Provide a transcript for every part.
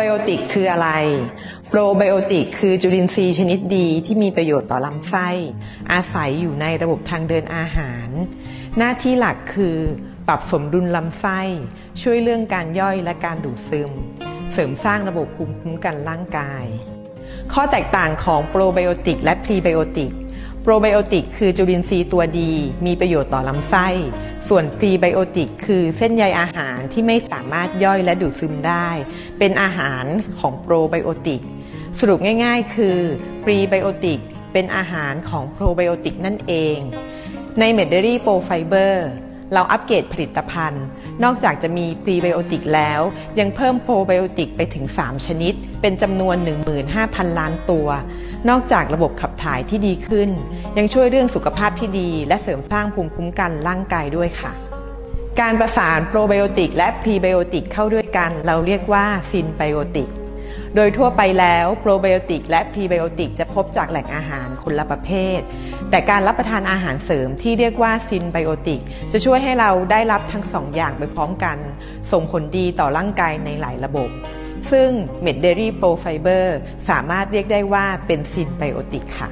ไบโอติกคืออะไร โปรไบโอติกคือจุลินทรีย์ชนิดดีที่มีประโยชน์ต่อลำไส้ อาศัยอยู่ในระบบทางเดินอาหาร หน้าที่หลักคือปรับสมดุลลำไส้ ช่วยเรื่องการย่อยและการดูดซึม เสริมสร้างระบบภูมิคุ้มกันร่างกาย ข้อแตกต่างของโปรไบโอติกและพรีไบโอติก รไบโอติกคือจุลินทรีย์ตัวดี มีประโยชน์ต่อลำไส้ ส่วนพรีไบโอติกคือเส้นใยอาหารที่ไม่สามารถย่อยและดูดซึมได้ เป็นอาหารของโปรไบโอติก สรุปง่ายๆ คือพรีไบโอติกเป็นอาหารของโปรไบโอติกนั่นเอง ในเมดเดอรี่โปรไฟเบอร์ เราอัปเกรดผลิตภัณฑ์ นอกจากจะมีพรีไบโอติกแล้ว ยังเพิ่มโปรไบโอติกไปถึง 3 ชนิด เป็นจำนวน 15,000 ล้านตัว นอกจากระบบขับถ่ายที่ดีขึ้น ยังช่วยเรื่องสุขภาพที่ดี และเสริมสร้างภูมิคุ้มกันร่างกายด้วยค่ะ การประสานโปรไบโอติกและพรีไบโอติกเข้าด้วยกัน เราเรียกว่าซินไบโอติก โดยทั่วไปแล้วโปรไบโอติกและพรีไบโอติกจะพบจากแหล่งอาหารคนละประเภท แต่การรับประทานอาหารเสริมที่เรียกว่าซินไบโอติกจะช่วยให้เราได้รับทั้งสองอย่างไปพร้อมกัน ส่งผลดีต่อร่างกายในหลายระบบ ซึ่งเม็ดเดอรี่โปรไฟเบอร์สามารถเรียกได้ว่าเป็นซินไบโอติกค่ะ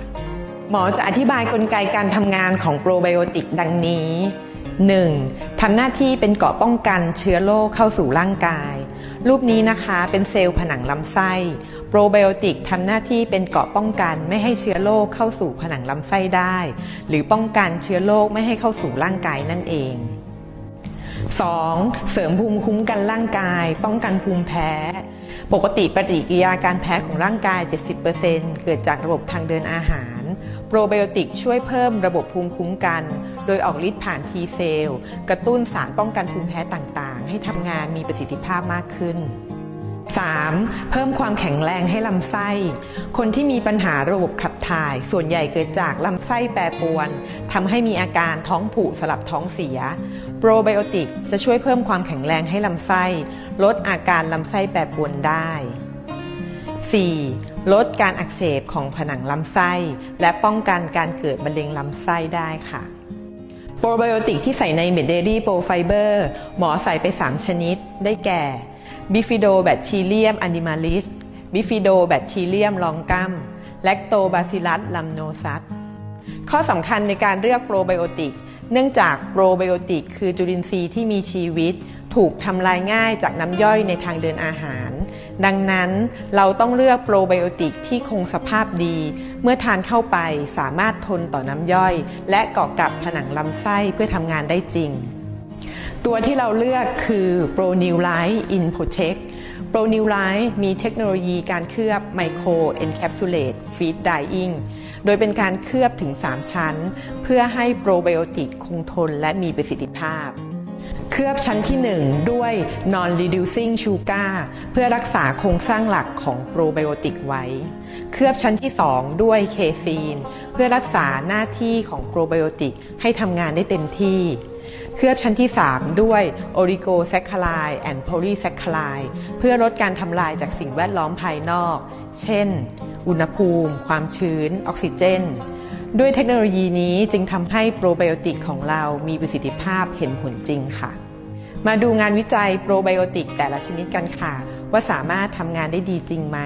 หมอจะอธิบายกลไกการทำงานของโปรไบโอติกดังนี้ 1. ทำหน้าที่เป็นเกราะป้องกันเชื้อโรคเข้าสู่ร่างกาย รูปนี้นะคะเป็นเซลล์ผนังลำไส้ โปรไบโอติกทำหน้าที่เป็นเกราะป้องกันไม่ให้เชื้อโรคเข้าสู่ผนังลำไส้ได้ หรือป้องกันเชื้อโรคไม่ให้เข้าสู่ร่างกายนั่นเอง 2. เสริมภูมิคุ้มกันร่างกาย ป้องกันภูมิแพ้ ปกติปฏิกิริยาการแพ้ของร่างกาย 70%เกิดจากระบบทางเดินอาหาร โปรไบโอติกช่วยเพิ่มระบบภูมิคุ้มกัน โดยออกฤทธิ์ผ่านทีเซลล์กระตุ้นสารป้องกันภูมิแพ้ต่างๆ ให้ทำงานมีประสิทธิภาพมากขึ้น 3. เพิ่มความแข็งแรงให้ลำไส้ คนที่มีปัญหาระบบขับถ่าย ส่วนใหญ่เกิดจากลำไส้แปรปรวนทำให้มีอาการท้องผูกสลับท้องเสีย โปรไบโอติกจะช่วยเพิ่มความแข็งแรงให้ลำไส้ ลดอาการลำไส้แปรปรวนได้ 4. ลดการอักเสบของผนังลำไส้ และป้องกันการเกิดมะเร็งลำไส้ได้ค่ะ โปรไบโอติกที่ใส่ในเมดเดอรี่โปรไฟเบอร์หมอใส่ไป 3 ชนิด ได้แก่บิฟิโดแบคทีเรียมอนิมาลิสบิฟิโดแบคทีเรียมลองกัมแลคโตบาซิลัสลัมโนซัสข้อสำคัญในการเลือกโปรไบโอติก เนื่องจากโปรไบโอติกคือจุลินทรีย์ที่มีชีวิต ถูกทำลายง่ายจากน้ำย่อยในทางเดินอาหาร ดังนั้นเราต้องเลือกโปรไบโอติกที่คงสภาพดี เมื่อทานเข้าไปสามารถทนต่อน้ำย่อย และเกาะกับผนังลำไส้เพื่อทำงานได้จริง ตัวที่เราเลือกคือ Pro New Life In Protect Pro New Life มีเทคโนโลยีการเคลือบ Micro Encapsulate Feed Dyeing โดยเป็นการเคลือบถึง 3 ชั้น เพื่อให้โปรไบโอติกคงทนและมีประสิทธิภาพ เคลือบชั้นที่ 1 ด้วย non reducing sugar เพื่อรักษาโครงสร้างหลักของโปรไบโอติกไว้ เคลือบชั้นที่ 2 ด้วยเคซีน เพื่อรักษาหน้าที่ของโปรไบโอติกให้ทำงานได้เต็มที่ เคลือบชั้นที่ 3 ด้วย Oligosaccharide and Polysaccharide เพื่อลดการทำลายจากสิ่งแวดล้อมภายนอก เช่น อุณหภูมิ ความชื้น ออกซิเจน ด้วยเทคโนโลยีนี้จึงทำให้โปรไบโอติกของเรามีประสิทธิภาพเห็นผลจริงค่ะ มาดูงานวิจัยโปรไบโอติกแต่ละชนิดกันค่ะ ว่าสามารถทำงานได้ดีจริงไหม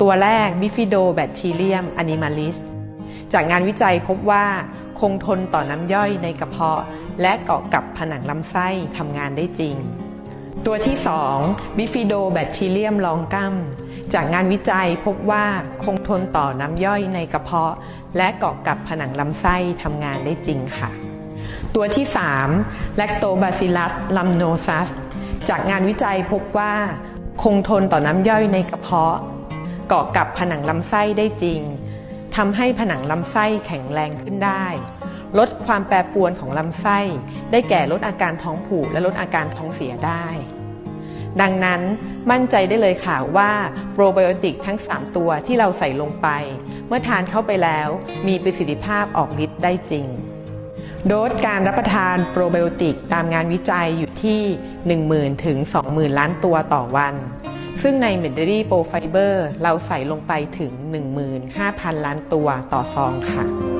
ตัวแรกบิฟิโดแบคทีเรียมอนิมาลิสจากงานวิจัยพบว่าคงทนต่อน้ำย่อยในกระเพาะ และเกาะกับผนังลำไส้ทำงานได้จริง ตัวที่ 2 บิฟิโดแบคทีเรียมลองกัม จากงานวิจัยพบว่าคงทนต่อน้ำย่อยในกระเพาะ และเกาะกับผนังลำไส้ทำงานได้จริงค่ะ ตัวที่3แลคโตบาซิลัสลัมโนซัสจากงานวิจัยพบว่า คงทนต่อน้ำย่อยในกระเพาะ เกาะกับผนังลำไส้ได้จริงทำให้ผนังลำไส้แข็งแรงขึ้นได้ ลดความแปรปรวนของลำไส้ ได้แก่ลดอาการท้องผูกและลดอาการท้องเสียได้ ดังนั้นมั่นใจได้เลยค่ะว่าโปรไบโอติกทั้ง 3 ตัวที่เราใส่ลงไป เมื่อทานเข้าไปแล้วมีประสิทธิภาพออกฤทธิ์ได้จริง โดสการรับประทานโปรไบโอติกตามงานวิจัยอยู่ที่ 10,000 ถึง 20,000 ล้านตัวต่อวัน ซึ่งในเมดเดอรี่โปรไฟเบอร์เราใส่ลงไปถึง 15,000 ล้านตัวต่อซองค่ะ